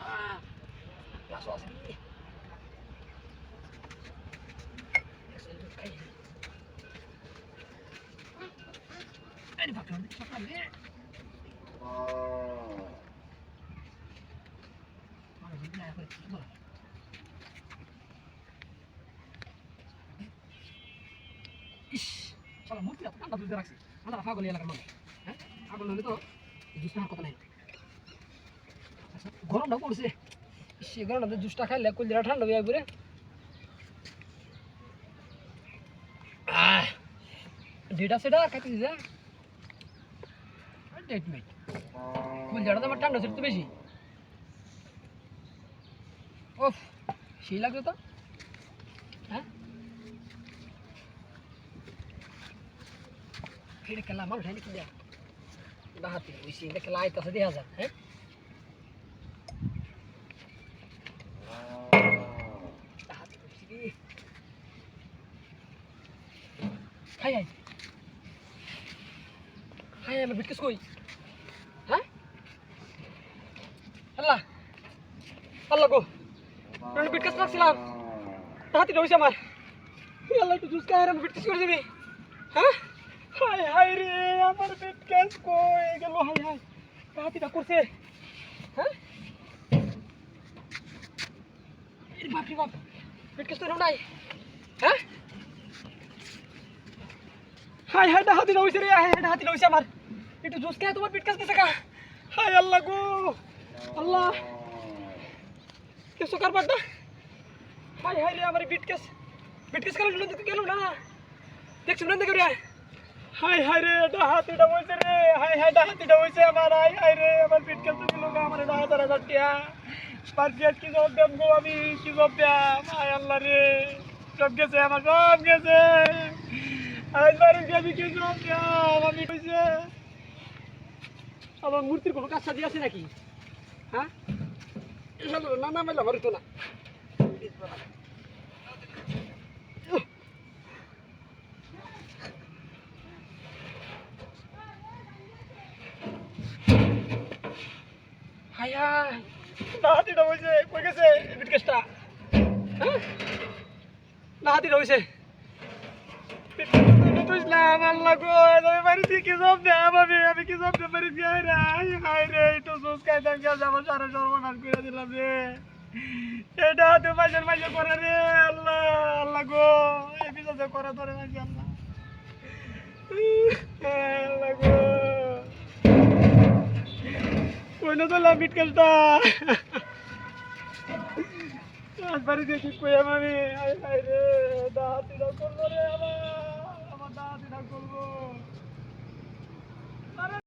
啊！不要说话了，你过来。হ্যাঁ? আচ্ছা, গরমটা পড়ছে। গরমটা জুসটা খাইলে কলজিরা ঠান্ডা হয়ে যাবে সেটা খাইতে দিছে ডেট মেট কলজিরাটা তো আমার ঠান্ডা তো বেশি। ওফ সেই লাগছে তো। এটা খেলা মানুষ হয়নি কি দেয়া বাহাতি বুঝছি এটা খেলা আইতাছে দেখা যায় হ্যাঁ হাই হাই। হাই আমার বিটকেস কই হ্যাঁ আল্লাহ আল্লাহ গো। আমি বিটকেস রাখছিলাম হাতি রয়েছে আমার আল্লাহ একটু জুস খায় আর আমি বিটকেস করে হ্যাঁ রে আমার বিটকেস কই গেল হাই হাই হাতিটা করছে। হ্যাঁ? এর বাপ রে বাপ বিটকেস তো এরকম নাই। হ্যাঁ? হাই হাই হাতি রয়েছে রে হাই হাই হাতি রয়েছে আমার। একটু জুস খায় তোমার বিটকেস গেছে কা হাই আল্লাহ গো। আল্লাহ। কেসো কার বাড্ডা হাই হাই রে, আমার বিটকেস বিটকেস কালো নদী গেল না। দেখছ নদী করে হাই হাই রে, এটা হাতিটা হয়েছে রে। হাই হাই, এটা হাতিটা হয়েছে আমার। হাই হাই রে, আমার বিটকেস তো গেল না, আমার এটা হাজার হাজার টিয়া। পার্টিয়ার কি জবাব দেব গো আমি? কি জবাব দেব? হাই আল্লাহ রে। সব গেছে আমার সব গেছে। হাই বাড়ি আমি কি জবাব দেব? আমি হয়েছে? আমার মূর্তির কোনো কাজ সাজিয়ে আছে নাকি? হ্যাঁ? না না মেলা হরিত না হাই হাই নাহাতিটা হয়েছে কই গেছে বিটকেসটা হ্যাঁ নাহাতিটা হয়েছে বুঝলাম আল্লাহ গো আমি বাড়িতে কি সব দেব আমি আমি কি সব দেব বাড়িতে হাই রে হাই হাই রে একটু জুস খাইতাম কে যাব, সারা সর্বনাশ করে দিলাম রে। এটা তো মাঝে মাঝে করে রে, আল্লাহ আল্লাহ গো, এই বিশ্বাসে করে ধরে মাঝে আল্লাহ। কইলো তো লামিট কালটা বাড়ি দেখি কই আমি দাঁত করল রে আমার আমার দাঁত করব